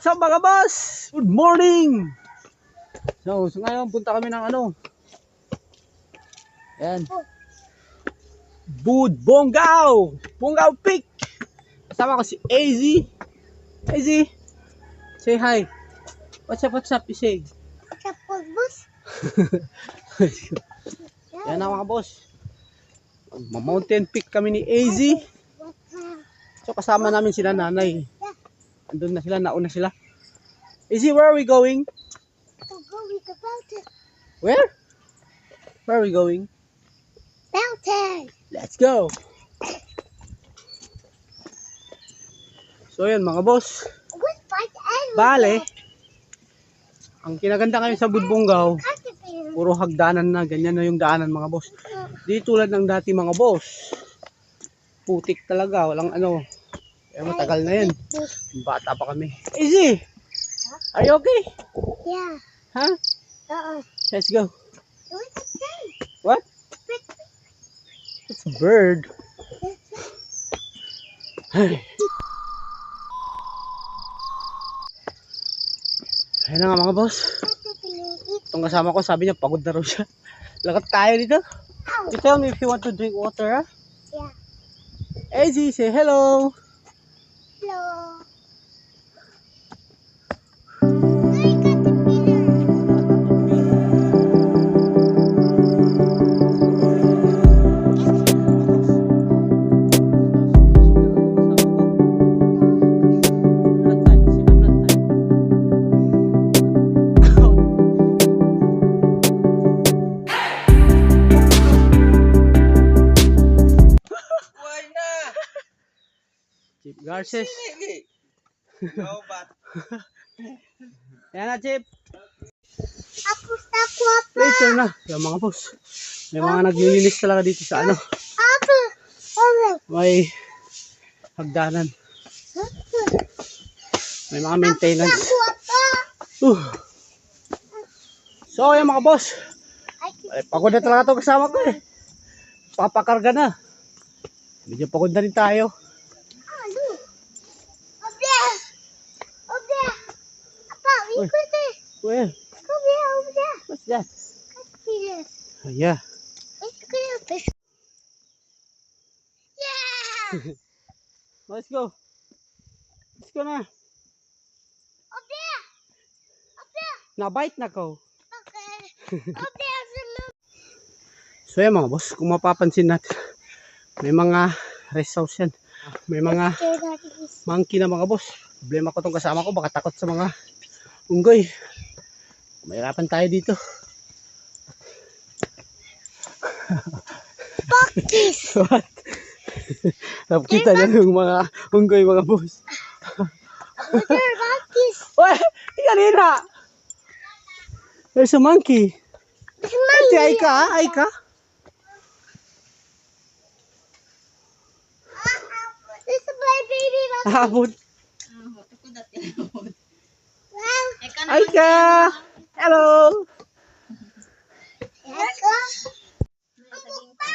what's up mga boss? Good morning! So, so ngayon punta kami ng ano? Ayan. Bud Bonggao! Bonggao Peak! Kasama ko si AZ. AZ, say hi. What's up, what's up, you say? Sa pagbus. Yan na mga boss. Ma-mountain peak kami ni AZ. So kasama namin sila nanay. Andun na sila, nauna sila. AZ, where are we going? To go with the mountain. Where? Where are we going? Mountain. Let's go! So yun mga boss. Bale, ang kinaganda ngayon sa Budbonggaw, Caterpillar. puro hagdanan na, ganyan na yung daanan mga boss. Di tulad ng dati mga boss. Putik talaga, walang ano. Eh matagal na yan. Bata pa kami. Easy! Are you okay? Yeah. Ha? Uh-uh. Let's go. What? It's a bird. Ay. Ayun na nga mga boss. Itong kasama ko, sabi niya pagod na raw siya. Lakat tayo dito. You tell me if you want to drink water, ha? Yeah. Easy, say hello. Hello. Chip Garces. Sige! Ikaw ba? Yan na, Chip. Apos na ko, apa. Later na. Yan mga boss. May mga naglilinis talaga dito sa ano. Apa. May hagdanan. May mga maintenance. Uh. So, yan mga boss. Ay, pagod na talaga itong kasama ko eh. Papakarga na. Medyo pagod na rin tayo. Apa, Uy. ikut eh. Well, Come here, over there. what's that? Ah, yeah. It's gonna fish. Yeah! Let's go. Let's go na. Up there! Up there! Nabite na ko. Okay. Up little... So yan mga boss, kung mapapansin natin, may mga rest house yan. May mga There monkey na mga boss. Problema ko tong kasama ko, baka takot sa mga unggoy. Mahirapan tayo dito. Buckies! What? Nakita niya yung mga unggoy mga boss. There, buckies! Uy! Kanina! There's a monkey. There's Ate, ay ka, ah, ay ka. This is my baby monkey. Habot. Wow. Ay ka! Hello!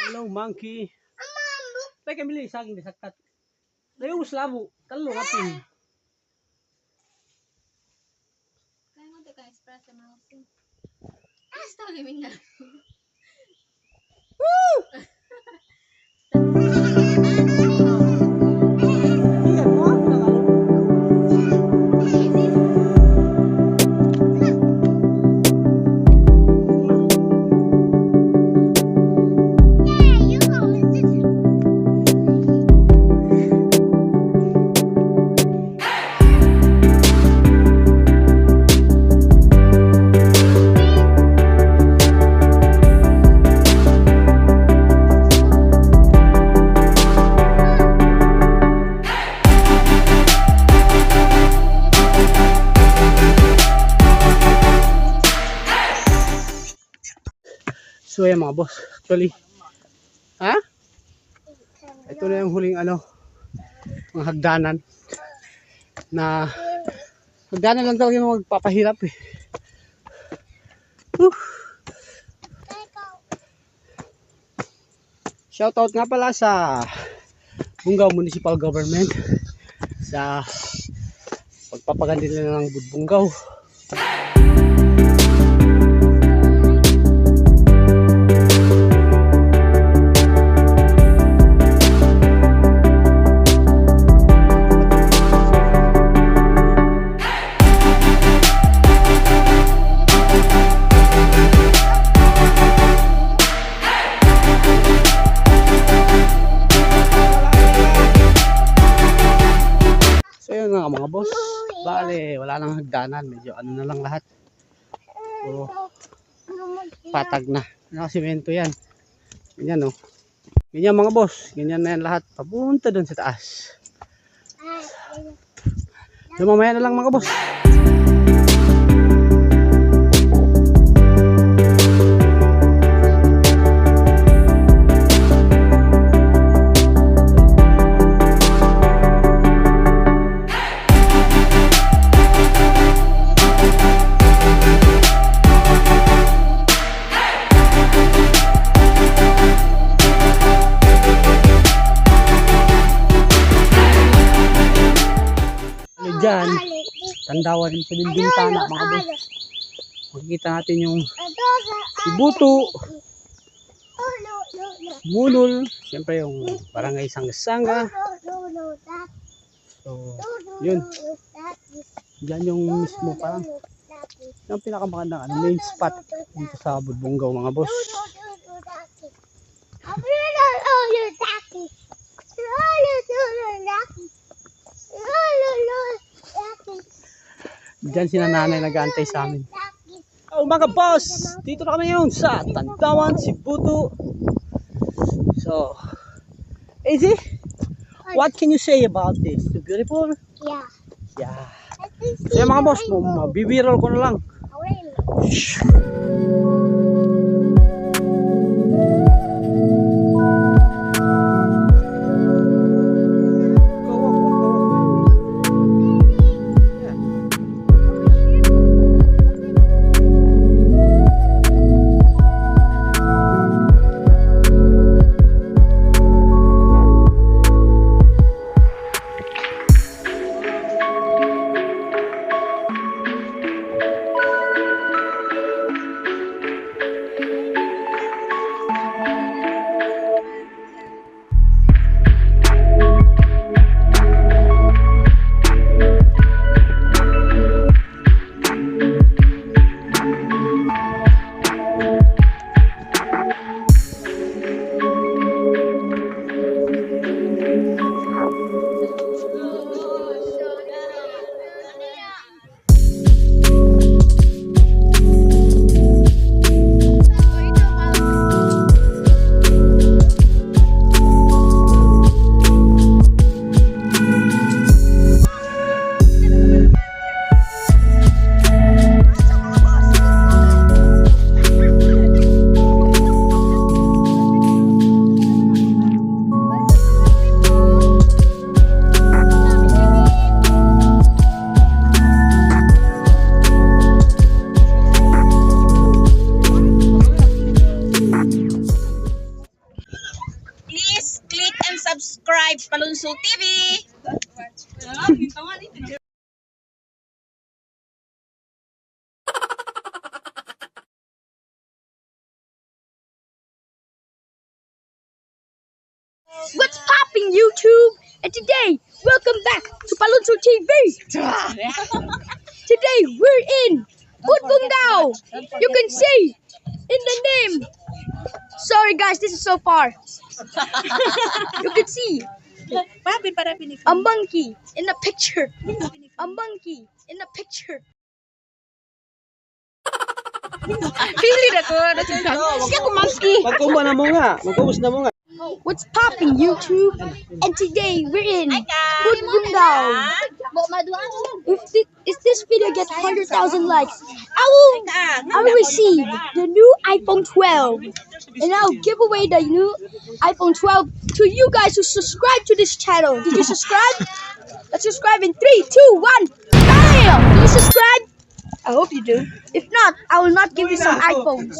Hello, monkey. Tay kami sa akin saktat. Layo slabo, talo kapin. Kaya mo ka express sa mga sin. Ah, stop gaming na. Iyan So yan mga boss, actually. Ha? Ito na yung huling ano, mga hagdanan na hagdanan lang talaga yung magpapahirap eh. Whew. Shoutout nga pala sa Bungaw Municipal Government sa Pagpapaganda nila ng budbunggaw. So boss. Bale, wala nang hagdanan. Medyo ano na lang lahat. So, patag na. Ano, simento yan. Ganyan oh. Ganyan mga boss. Ganyan na yan lahat. Papunta dun sa taas. So mamaya na lang mga boss. Ano dyan? Tandawan din sa bintana mga boss. Makikita natin yung si Buto, Munol, siyempre yung barangay Sanga-Sanga. So, yun. Diyan yung mismo parang yung pinakamagandang ano, main spot dito sa Budbunggaw mga boss. Diyan si nanay nag-aantay sa amin. Oh mga boss, dito na kami ngayon sa Tandawan, Sibuto. So, Easy, what can you say about this? So beautiful? Yeah. Yeah. So yung mga boss, mabibiral ko na lang. Go, and subscribe Palunso TV. What's popping, YouTube? And today, welcome back to Palunso TV. today, we're in Budbungao. You can see in the name. Sorry, guys, this is so far. you can see a monkey in the picture. A monkey in the picture. Pili na ko. Siya ko monkey. Magkumba na mo nga. Magkumus na mo nga. What's popping, YouTube? And today we're in Budbungao. If this, if this video gets 100,000 likes, I will I will receive the new iPhone 12, and I'll give away the new iPhone 12 to you guys who subscribe to this channel. Did you subscribe? Let's subscribe in three, two, one. Bam! Did you subscribe? I hope you do. If not, I will not give you some iPhones.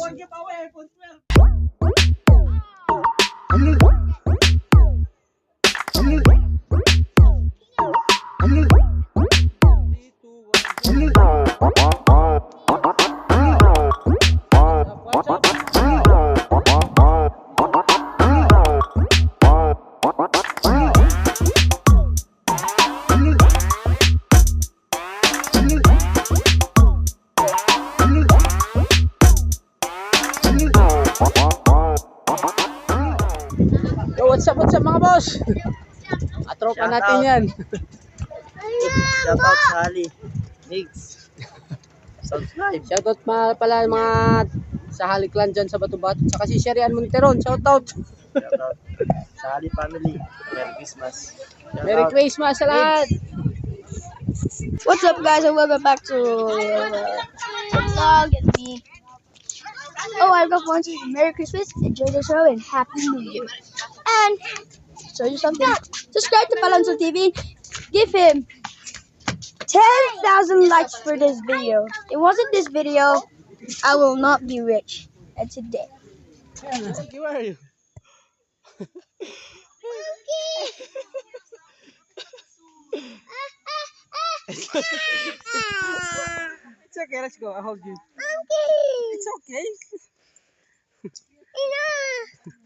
Boss? Atropa natin yan. Shout out sa Ali. Nigs. Subscribe. Shoutout ma pala mga sa Haliklan dyan sa Bato-Bato. Saka si Sherian Monteron. Shoutout. Shout out sa Ali family. Merry Christmas. Shout Merry out. Christmas sa lahat. What's up, guys, and welcome back to uh, vlog and me. Oh, I got one to Merry Christmas, enjoy the show, and Happy New Year. And show you something. Subscribe to Palonso TV. Give him 10,000 likes for this video. It wasn't this video, I will not be rich. And today. Thank where are you? It's okay, let's go. I'll hold you. Monkey! It's okay.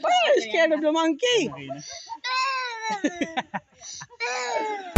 Why are scared of the monkey?